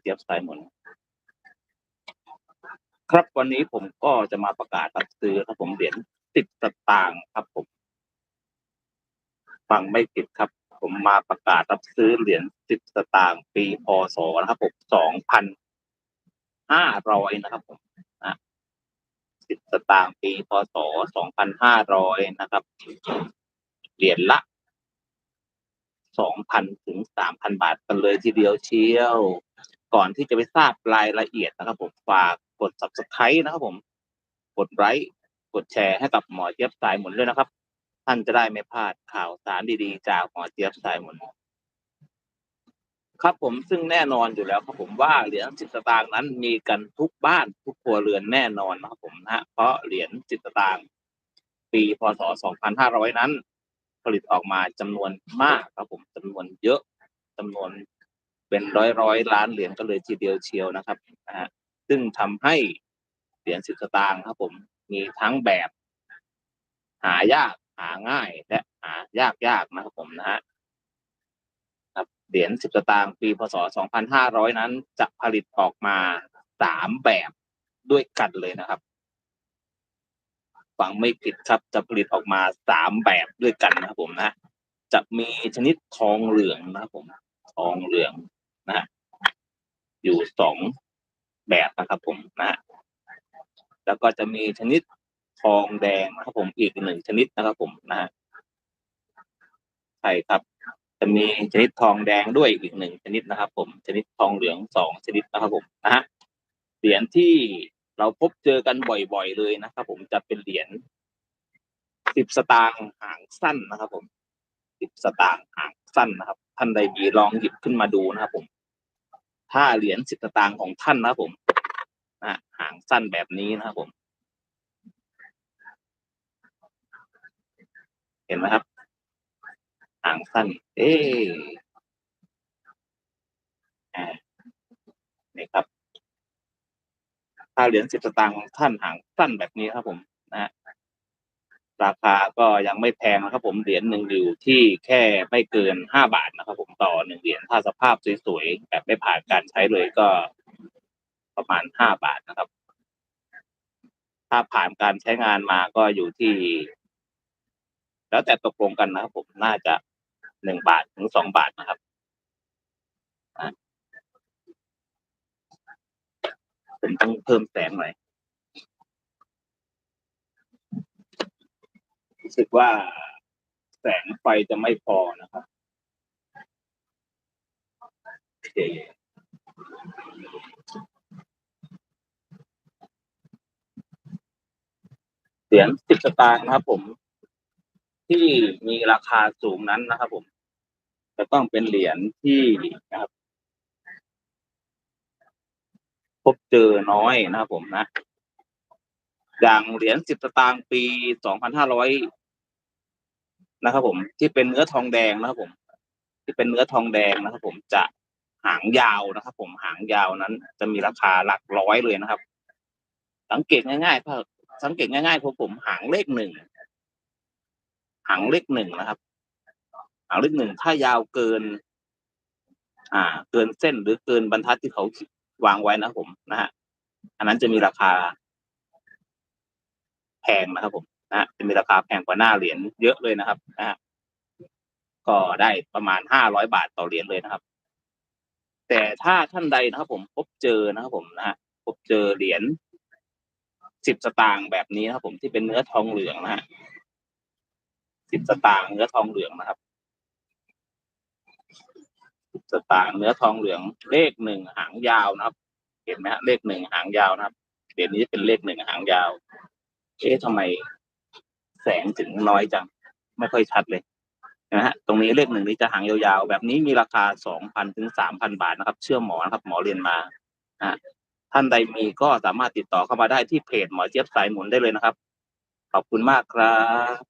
เจี๊ยบสายหมุนครับวันนี้ผมก็จะมาประกาศรับซื้อครับผมเหรียญสิบสตางค์ครับผมฟังไม่ผิดครับ ผมมาประกาศรับซื้อเหรียญสิบสตางค์ปีพศนะครับผมสองพันห้าร้อยนะครับผมนะสิบสตางค์ปีพศสองพันห้าร้อยนะครับ เหรียญละสองพันถึงสามพันบาทกันเลยทีเดียวเชียว ก่อนที่จะไปทราบรายละเอียดนะครับ ผมฝากกด subscribe นะครับ ผมกดไลค์กดแชร์ให้กับหมอเจี๊ยบสายหมุนด้วยนะครับ ท่านจะได้ไม่พลาดข่าวสารดีๆ จากหมอเจี๊ยบสายหมุนครับผมซึ่งแน่นอนอยู่แล้วครับผมว่าเหรียญสิบสตางค์นั้นมีกันทุกบ้านทุกครัวเรือนแน่นอนนะครับผมนะฮะเพราะเหรียญสิบสตางค์ปีพศสองพันห้าร้อยนั้น ผลิตออกมาจำนวนมากครับผมจำนวนเยอะจำนวน เป็นร้อยร้อยล้านเหรียญก็เลยทีเดียวเชียวนะครับนะฮะซึ่งทำให้เหรียญสิบสตางค์ครับ ผมมีทั้งแบบ หายากหาง่ายและหายากยากนะครับผมนะฮะครับเหรียญสิบสตางค์ปีพศสองพันห้าร้อยนั้น จะผลิตออกมาสามแบบด้วยกันเลยนะครับฟังไม่ผิดครับจะผลิตออกมาสามแบบด้วยกันนะครับผมนะ จะมีชนิดทองเหลืองนะครับผม ทองเหลือง นะ อยู่สองแบบนะครับผมนะฮะแล้วก็จะมีชนิดทองแดงนะครับผมอีกหนึ่งชนิดนะครับผมนะฮะใช่ครับ จะมีชนิดทองแดงด้วยอีกหนึ่งชนิดนะครับ ผม ชนิดทองเหลืองสองชนิดนะครับผมนะฮะเหรียญที่เราพบเจอกันบ่อยๆเลยนะครับผมจะเป็นเหรียญสิบสตางค์หางสั้นนะครับ ผมสิบสตางค์หางสั้นนะครับ ท่านใดมีลองหยิบขึ้นมาดูนะครับผม ถ้าเหรียญสิบสตางค์ของท่านนะครับผมนะหางสั้นแบบนี้นะครับผม เห็นไหมครับ หางสั้น เอ๊นี่ครับถ้าเหรียญสิบสตางค์ของท่านหางสั้นแบบนี้ครับผมนะ ราคาก็ยังไม่แพงนะครับผมเหรียญหนึ่งอยู่ที่แค่ไม่เกินห้าบาทนะครับผมต่อหนึ่งเหรียญถ้าสภาพสวยๆแบบไม่ผ่านการใช้เลยก็ประมาณห้าบาทนะครับ ถ้าผ่านการใช้งานมาก็อยู่ที่ แล้วแต่ตกลงกันนะครับผมน่าจะหนึ่งบาทถึงสองบาทนะครับผมต้องเพิ่มแสงหน่อย รู้สึกว่าแสงไฟจะไม่พอนะครับโอเคเหรียญสิบสตางค์นะครับ ผม ที่มีราคาสูงนั้นนะครับ ผม จะต้องเป็นเหรียญที่นะครับ พบเจอน้อยนะครับผมนะ อย่างเหรียญสิบสตางค์ปีสองพันห้าร้อย นะครับ ผมที่เป็นเนื้อทองแดงนะครับ ผม ที่เป็นเนื้อทองแดงนะครับ ผมจะหางยาวนะครับ ผมหางยาวนั้น จะมีราคาหลักร้อยเลยนะครับ สังเกตง่ายๆเพื่อสังเกตง่ายๆพวกผมหางเลขหนึ่งหางเลขหนึ่งนะครับ หางเลขหนึ่งถ้ายาวเกิน อ่า เกินเส้นหรือเกินบรรทัดที่เขาวางไว้นะผมนะฮะอันนั้นจะมีราคาแพงนะครับผม นะฮะจะมีราคาแพงกว่าหน้าเหรียญเยอะเลยนะครับนะฮะก็ได้ประมาณห้าร้อยบาทต่อเหรียญเลยนะครับ แต่ถ้าท่านใดนะครับ ผมพบเจอนะครับผมนะฮะพบเจอเหรียญสิบสตางค์แบบนี้นะครับ ผมที่เป็นเนื้อทองเหลืองนะฮะสิบสตางค์เนื้อทองเหลืองนะครับสิบสตางค์เนื้อทองเหลือง เลขหนึ่งหางยาวนะครับ เห็นไหมฮะเลขหนึ่งหางยาวนะครับเดี๋ยวนี้จะเป็นเลขหนึ่งหางยาวเอ๊ะทำไม แสงถึงน้อยจัง ไม่ค่อยชัดเลยนะฮะตรงนี้เลขหนึ่งนี้จะหางยาวๆ แบบนี้มีราคาสองพันถึงสามพันบาทนะครับ เชื่อหมอนะครับ หมอเรียนมานะท่านใดมีก็สามารถติดต่อเข้ามาได้ที่เพจหมอเจี๊ยบสายหมุนได้เลยนะครับ ขอบคุณมากครับ